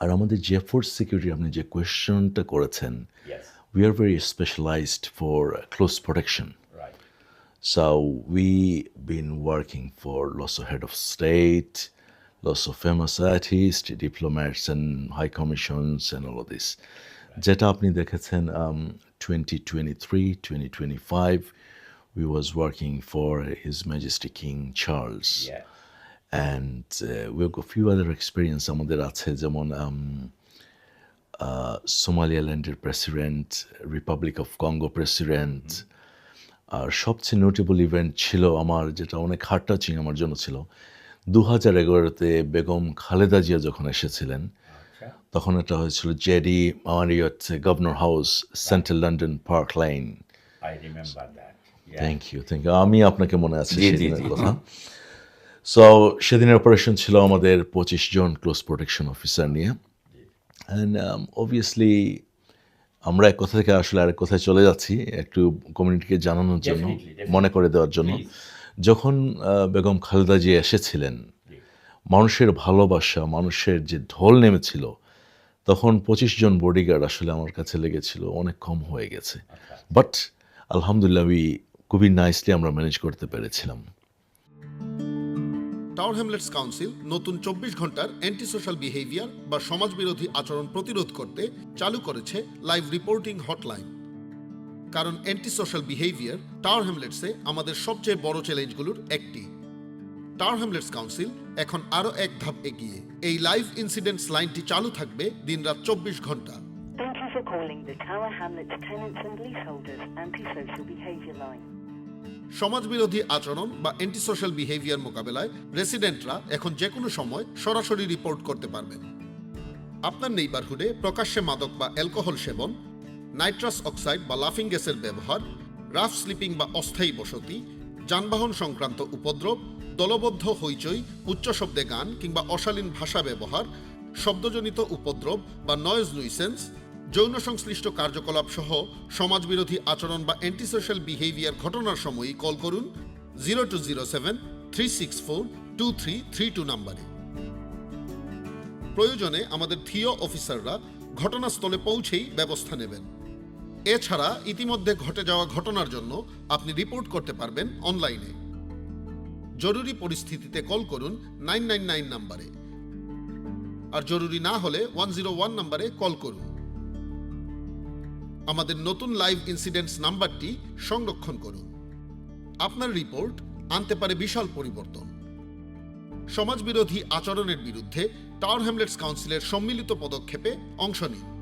আর আমাদের জেফোর্ড সিকিউরিটি আপনি যে কোয়েশ্চনটা করেছেন Yes. we are very specialized for uh, close protection. Right. So we've been working for lots of head of state, lots of famous artists, diplomats and high commissions and all of this. যেটা আপনি দেখেছেন um, 2023, 2025, we was working for His Majesty King Charles. Yeah. And uh, we've got a few other experience আমাদের আছে যেমন um, সোমালিয়াল্যান্ডের president republic of Congo president আর সবচেয়ে notable event ছিল আমার যেটা অনেক হার্ট টাচিং আমার জন্য ছিল দু হাজার এগারোতে বেগম খালেদা জিয়া যখন এসেছিলেন আচ্ছা। তখন এটা হয়েছিল JD Marriott governor house central London park line I remember that. Yeah. Thank you thank you আমি আপনাকে মনে আছে কথা সো সেদিনের অপারেশন ছিল আমাদের পঁচিশ জন ক্লোজ প্রোটেকশন অফিসার নিয়ে। অ্যান্ড অবভিয়াসলি আমরা এক কথা থেকে আসলে আরেক কথায় চলে যাচ্ছি একটু কমিউনিটিকে জানানোর জন্য. মনে করে দেওয়ার জন্য। যখন বেগম খালেদা জি এসেছিলেন মানুষের ভালোবাসা মানুষের যে ঢোল নেমেছিল তখন পঁচিশ জন বডিগার্ড আসলে আমার কাছে লেগেছিল অনেক কম হয়ে গেছে। বাট আলহামদুলিল্লাহ we খুবই নাইসলি আমরা ম্যানেজ করতে পেরেছিলাম। টাওয়ার হ্যামলেটস কাউন্সিল নতুন চব্বিশ ঘণ্টার অ্যান্টি সোশ্যাল বিহেভিয়ার বা সমাজবিরোধী আচরণ প্রতিরোধ করতে চালু করেছে লাইভ রিপোর্টিং হটলাইন কারণ অ্যান্টি সোশ্যাল বিহেভিয়ার টাওয়ার হ্যামলেটসে আমাদের সবচেয়ে বড় চ্যালেঞ্জগুলোর একটি। টাওয়ার হ্যামলেটস কাউন্সিল এখন আরও এক ধাপ এগিয়ে। এই লাইভ ইনসিডেন্টস লাইনটি চালু থাকবে দিনরাত চব্বিশ ঘণ্টা। Thank you for calling the Tower Hamlets Tenants and Leaseholders Antisocial Behaviour Line. সমাজবিরোধী আচরণ বা অ্যান্টি সোশ্যাল বিহেভিয়ার মোকাবেলায় রেসিডেন্টরা এখন যে কোনো সময় সরাসরি রিপোর্ট করতে পারবেন। আপনার নেইবারহুডে প্রকাশ্যে মাদক বা অ্যালকোহল সেবন নাইট্রাস অক্সাইড বা লাফিং গ্যাসের ব্যবহার রাফ স্লিপিং বা অস্থায়ী বসতি, যানবাহন সংক্রান্ত উপদ্রব, দলবদ্ধ হইচই, উচ্চ শব্দে গান কিংবা অশালীন ভাষা ব্যবহার, শব্দজনিত উপদ্রব বা নয়েজ নুইসেন্স যৌন সংশ্লিষ্ট কার্যকলাপ সহ সমাজবিরোধী আচরণ বা অ্যান্টিসোশ্যাল বিহেভিয়ার ঘটনার সময়ই কল করুন zero two zero seven, three six four, two three three two নাম্বারে। প্রয়োজনে আমাদের থিও অফিসাররা ঘটনাস্থলে পৌঁছেই ব্যবস্থা নেবেন। এছাড়া ইতিমধ্যে ঘটে যাওয়া ঘটনার জন্য আপনি রিপোর্ট করতে পারবেন অনলাইনে। জরুরি পরিস্থিতিতে কল করুন নাইন নাইন নাইন নাম্বারে। আর জরুরি না হলে ওয়ান জিরো ওয়ান নাম্বারে কল করুন। আমাদের নতুন লাইভ ইনসিডেন্টস নাম্বারটি সংরক্ষণ করুন। আপনার রিপোর্ট আনতে পারে বিশাল পরিবর্তন। সমাজবিরোধী আচরণের বিরুদ্ধে টাওয়ার হ্যামলেটস কাউন্সিলের সম্মিলিত পদক্ষেপে অংশ নিন।